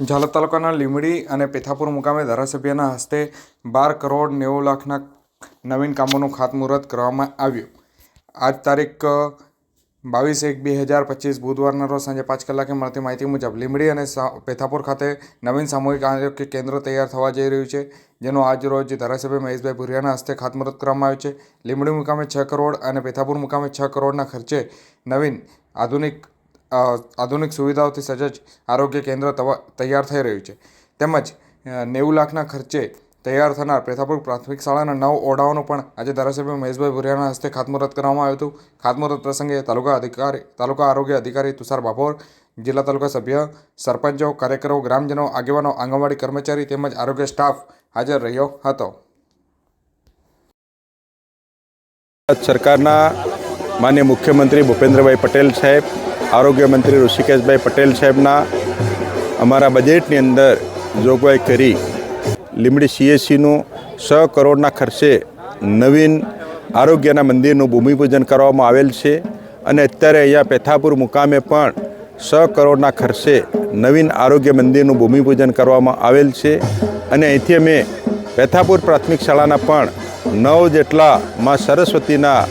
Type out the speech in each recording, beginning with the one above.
ઝાલોદ તાલુકાના લીમડી અને પેથાપુર મુકામે ધારાસભ્યના હસ્તે બાર કરોડ નેવું લાખના નવીન કામોનું ખાતમુહૂર્ત કરવામાં આવ્યું. આજ તારીખ બાવીસ એક બે હજાર પચીસ બુધવારના રોજ સાંજે પાંચ કલાકે મળતી માહિતી મુજબ લીમડી અને પેથાપુર ખાતે નવીન સામૂહિક આરોગ્ય કેન્દ્ર તૈયાર થવા જઈ રહ્યું છે, જેનો આજ રોજ ધારાસભ્ય મહેશભાઈ ભુરિયાના હસ્તે ખાતમુહૂર્ત કરવામાં આવ્યું છે. લીમડી મુકામે છ કરોડ અને પેથાપુર મુકામે છ કરોડના ખર્ચે નવીન આધુનિક આધુનિક સુવિધાઓથી સજ્જ આરોગ્ય કેન્દ્ર તૈયાર થઈ રહ્યું છે. તેમજ નેવું લાખના ખર્ચે તૈયાર થનાર પેથાપુર પ્રાથમિક શાળાના નવ ઓરડાઓનું પણ આજે ધારાસભ્ય મહેશભાઈ ભુરિયાના હસ્તે ખાતમુહૂર્ત કરવામાં આવ્યું હતું. ખાતમુહૂર્ત પ્રસંગે તાલુકા અધિકારી, તાલુકા આરોગ્ય અધિકારી તુષાર બાભોર જિલ્લા તાલુકા સભ્ય, સરપંચો, કાર્યકરો, ગ્રામજનો, આગેવાનો, આંગણવાડી કર્મચારી તેમજ આરોગ્ય સ્ટાફ હાજર રહ્યો હતો. સરકારના માન્ય મુખ્યમંત્રી ભૂપેન્દ્રભાઈ પટેલ સાહેબ આરોગ્ય મંત્રી ઋષિકેશભાઈ પટેલ સાહેબના અમારા બજેટની અંદર જોગવાઈ કરી લીમડી સીએસસીનું છ કરોડના ખર્ચે નવીન આરોગ્યના મંદિરનું ભૂમિપૂજન કરવામાં આવેલ છે અને અત્યારે અહીંયા પેથાપુર મુકામે પણ છ કરોડના ખર્ચે નવીન આરોગ્ય મંદિરનું ભૂમિપૂજન કરવામાં આવેલ છે અને અહીંથી અમે પેથાપુર પ્રાથમિક શાળાના પણ નવ જેટલા માં સરસ્વતીના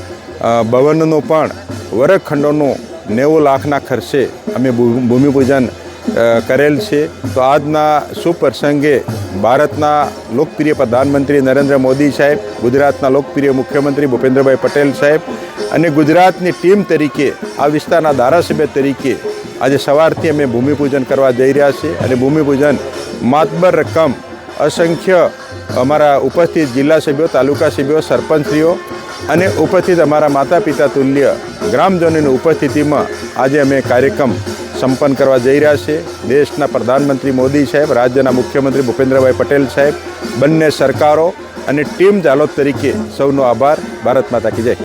ભવનનું પણ વર્ગખંડોનું નેવું લાખના ખર્ચે અમે ભૂમિપૂજન કરેલ છે. તો આજના શુભ પ્રસંગે ભારતના લોકપ્રિય પ્રધાનમંત્રી નરેન્દ્ર મોદી સાહેબ, ગુજરાતના લોકપ્રિય મુખ્યમંત્રી ભૂપેન્દ્રભાઈ પટેલ સાહેબ અને ગુજરાતની ટીમ તરીકે, આ વિસ્તારના ધારાસભ્ય તરીકે આજે સવારથી અમે ભૂમિપૂજન કરવા જઈ રહ્યા છીએ અને ભૂમિપૂજન માતબર રકમ અસંખ્ય અમારા ઉપસ્થિત જિલ્લા સભ્યો, તાલુકા સભ્યો, સરપંચશ્રીઓ અને ઉપસ્થિત અમારા માતા પિતા તુલ્ય ગ્રામજનોની ઉપસ્થિતિમાં આજે અમે કાર્યક્રમ સંપન્ન કરવા જઈ રહ્યા છીએ. દેશના પ્રધાનમંત્રી મોદી સાહેબ, રાજ્યના મુખ્યમંત્રી ભૂપેન્દ્રભાઈ પટેલ સાહેબ, બંને સરકારો અને ટીમ જાલોદ તરીકે સૌનો આભાર. ભારત માતા કી જય.